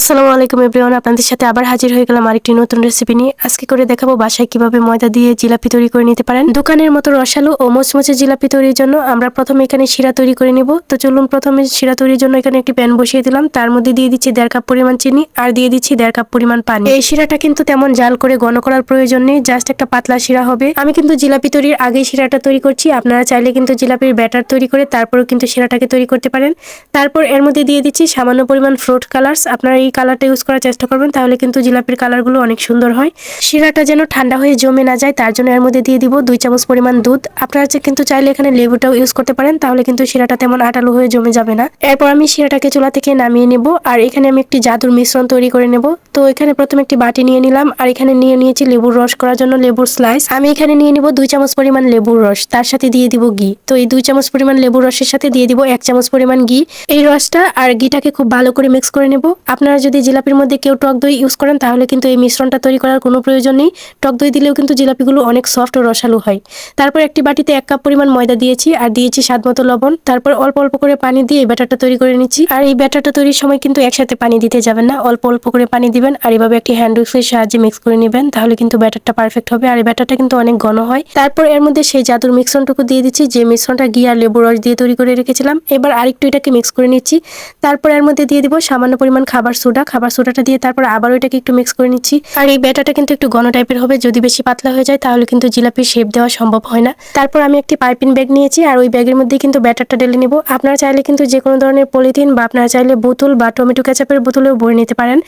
আসসালামু আলাইকুম এভরিওয়ান, আপনাদের সাথে আবার হাজির হয়ে গেলাম আরেকটি নতুন রেসিপি নিয়ে। আজকে করে দেখাবো বাসায় কীভাবে ময়দা দিয়ে জিলাপি তৈরি করে নিতে পারেন। দোকানের মতো রসালো ও মোচমোচে জিলাপি তৈরির জন্য আমরা প্রথমে এখানে শিরা তৈরি করে নিব। তো চলুন প্রথমে শিরা তৈরির জন্য এখানে একটি প্যান বসিয়ে দিলাম। তার মধ্যে দিয়ে দিচ্ছি দেড় কাপ পরিমাণ চিনি আর দিয়ে দিচ্ছি দেড় কাপ পরিমাণ পানি। এই শিরাটা কিন্তু তেমন জাল করে ঘন করার প্রয়োজন নেই, জাস্ট একটা পাতলা শিরা হবে। আমি কিন্তু জিলাপি তৈরির আগেই শিরাটা তৈরি করছি। আপনারা চাইলে কিন্তু জিলাপির ব্যাটার তৈরি করে তারপরেও কিন্তু শিরাটাকে তৈরি করতে পারেন। তারপর এর মধ্যে দিয়ে দিচ্ছি সামান্য পরিমাণ ফ্রুট কালার্স আপনারা এই কালারটা ইউজ করার চেষ্টা করবেন, তাহলে কিন্তু জিলাপির কালারগুলো অনেক সুন্দর হয়। শিরাটা যেন ঠান্ডা হয়ে জমে না যায়, তার জন্য এর মধ্যে দিয়ে দিব দুই চামচ পরিমাণ দুধ। আপনারা কিন্তু চাইলে এখানে লেবুটাও ইউজ করতে পারেন, তাহলে কিন্তু শিরাটা তেমন আটালো হয়ে জমে যাবে না। এরপর আমি শিরাটাকে চুলা থেকে নামিয়ে নেব, আর এখানে আমি একটি জাদুর মিশ্রণ তৈরি করে নেব। তো এখানে প্রথমে একটি বাটি নিয়ে নিলাম, আর এখানে নিয়ে নিয়েছি লেবুর রস করার জন্য লেবুর স্লাইস আমি এখানে নিয়ে নিব দুই চামচ পরিমাণ লেবুর রস, তার সাথে দিয়ে দিব ঘি। তো এই দুই চামচ পরিমাণ লেবুর রসের সাথে দিয়ে দিব এক চামচ পরিমাণ ঘি। এই রসটা আর ঘিটাকে খুব ভালো করে মিক্স করে নেব। আপনারা যদি জিলাপির মধ্যে কেউ টক দই ইউজ করেন, তাহলে কিন্তু এই মিশ্রণটা তৈরি করার কোনো প্রয়োজন নেই। টক দই দিলেও কিন্তু জিলাপিগুলো অনেক সফট ও রসালো হয়। তারপর একটি বাটিতে এক কাপ পরিমাণ ময়দা দিয়েছি আর দিয়েছি স্বাদ মতো লবণ। তারপর অল্প অল্প করে পানি দিয়ে এই ব্যাটারটা তৈরি করে নিচ্ছি। আর এই ব্যাটারটা তৈরির সময় কিন্তু একসাথে পানি দিতে যাবেন না। অল্প অল্প করে পানি দিবেন আর এভাবে একটি হ্যান্ড উইক্সের সাহায্যে মিক্স করে নেবেন, তাহলে কিন্তু ব্যাটারটা পারফেক্ট হবে। আর এই ব্যাটারটা কিন্তু অনেক ঘন হয়। তারপর এর মধ্যে সেই জাদুর মিশ্রণটুকু দিয়ে দিচ্ছি, যে মিশ্রণটা ঘি আর লেবু রস দিয়ে তৈরি করে রেখেছিলাম। এবার আরেকটু এটাকে মিক্স করে নিচ্ছি। তারপর এর মধ্যে দিয়ে দিব সামান্য পরিমাণ খাবার সোডা, খাবার সোডাটা দিয়ে তারপর আবার ওইটাকে একটু মিক্স করে নিচ্ছি। আর এই ব্যাটারটা কিন্তু একটু ঘন টাইপের হবে, যদি বেশি পাতলা হয়ে যায় তাহলে কিন্তু জিলাপির শেপ দেওয়া সম্ভব হয় না। তারপর আমি একটি পাইপিন ব্যাগ নিয়েছি আর ওই ব্যাগের মধ্যে কিন্তু ব্যাটারটা ঢেলে নেব। আপনারা চাইলে কিন্তু যে কোনো ধরনের পলিথিন বা আপনারা চাইলে বোতল বা টমেটো ক্যাচাপের বোতলেও ভরে নিতে পারেন।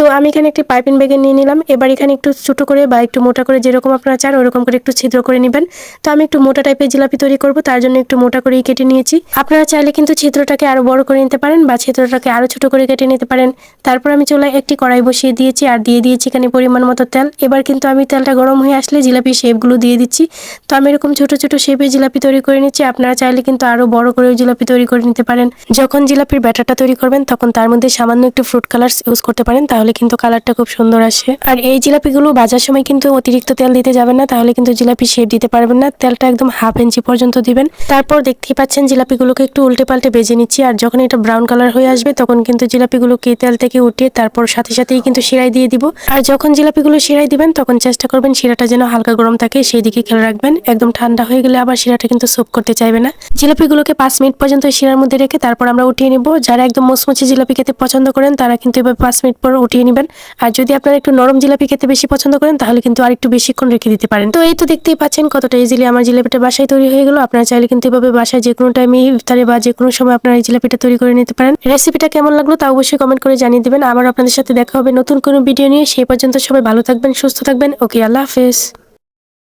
তো আমি এখানে একটি পাইপিং ব্যাগে নিয়ে নিলাম। এবার এখানে একটু ছোটো করে বা একটু মোটা করে যেরকম আপনারা চান, ওরকম করে একটু ছিদ্র করে নেবেন। তো আমি একটু মোটা টাইপের জিলাপি তৈরি করব, তার জন্য একটু মোটা করেই কেটে নিয়েছি। আপনারা চাইলে কিন্তু ছিদ্রটাকে আরও বড় করে নিতে পারেন বা ছিদ্রটাকে আরও ছোট করে কেটে নিতে পারেন। তারপর আমি চুলায় একটি কড়াই বসিয়ে দিয়েছি আর দিয়ে দিয়েছি এখানে পরিমাণ মতো তেল। এবার কিন্তু আমি তেলটা গরম হয়ে আসলে জিলাপি শেপগুলো দিয়ে দিচ্ছি। তো আমি এরকম ছোট ছোট শেপে জিলাপি তৈরি করে নিচ্ছি। আপনারা চাইলে কিন্তু আরও বড় করে জিলাপি তৈরি করে নিতে পারেন। যখন জিলাপির ব্যাটারটা তৈরি করবেন, তখন তার মধ্যে সামান্য একটু ফ্রুট কালার ইউজ করতে পারেন, তাহলে কিন্তু কালারটা খুব সুন্দর আসে। আর এই জিলাপিগুলো বাজার সময় কিন্তু অতিরিক্ত তেল দিতে যাবেন না, তাহলে কিন্তু জিলাপি শেপ দিতে পারবেন না। তেলটা একদম হাফ ইঞ্চি পর্যন্ত দিবেন। তারপর দেখতেই পাচ্ছেন জিলাপিগুলোকে একটু উল্টে পাল্টে বেজে নিচ্ছি, আর যখন এটা ব্রাউন কালার হয়ে আসবে তখন কিন্তু জিলাপিগুলোকে তেল থেকে উঠিয়ে তারপর সাথে সাথেই কিন্তু শিরাই দিয়ে দিব। আর যখন জিলাপিগুলো শিরাই দিবেন তখন চেষ্টা করবেন শিরাটা যেন হালকা গরম থাকে, সেই দিকে খেয়াল রাখবেন। একদম ঠান্ডা হয়ে গেলে আবার শিরাটা কিন্তু সুপ করতে চাইবে না। জিলাপিগুলোকে পাঁচ মিনিট পর্যন্ত শিরার মধ্যে রেখে তারপর আমরা উঠিয়ে নিব। যারা একদম মোচমোচে জিলাপি খেতে পছন্দ করেন তারা কিন্তু এবার পাঁচ মিনিট পর উঠিয়ে নেবেন। আর যদি আপনারা একটু নরম জিলাপি খেতে বেশি পছন্দ করেন, তাহলে কিন্তু আর একটু বেশিক্ষণ রেখে দিতে পারেন। তো এই তো দেখতেই পাচ্ছেন কতটা ইজিলি আমার জিলাপিটা বাসায় তৈরি হয়ে গেল। আপনারা চাইলে কিন্তু এভাবে বাসায় যে কোনো টাইমে ইফতারে বা যে কোনো সময় আপনারা এই জিলাপিটা তৈরি করে নিতে পারেন। রেসিপিটা কেমন লাগল তা অবশ্যই কমেন্ট করে জানিয়ে দেবেন। আবার আপনাদের সাথে দেখা হবে নতুন কোনো ভিডিও নিয়ে। সেই পর্যন্ত সবাই ভালো থাকবেন, সুস্থ থাকবেন। ওকে, আল্লাহ হাফেজ।